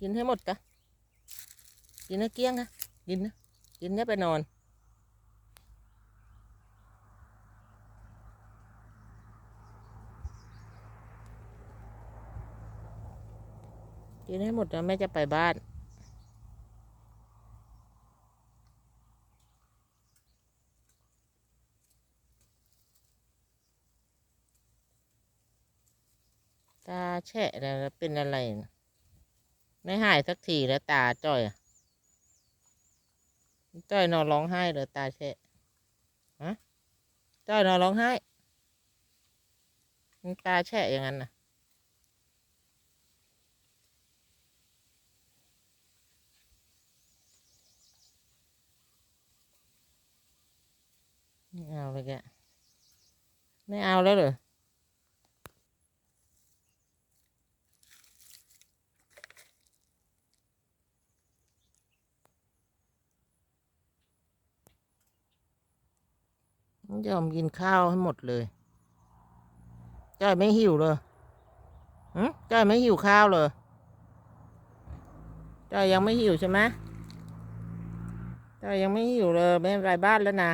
กินให้หมดกะกินให้เกลี้ยงนะกินนะกินแล้วไปนอน กินให้หมดนะแม่จะไปบ้านตาแฉะแล้วเป็นอะไรนะ ไม่หายสักทีแล้วตาจ้อยจ้อยนอนร้องไห้เลยตาแฉะฮะจ้อยนอนร้องไห้ตาแฉะอย่างนั้นนะไม่เอาเลยแกไม่เอาแล้วเหรอ ยอมกินข้าวให้หมดเลยจ้อยไม่หิวเลยหืมจ้อยไม่หิวข้าวเลยจ้อยยังไม่หิวใช่ไหมจ้อยยังไม่หิวเลยไม่ไรบ้านแล้วนะ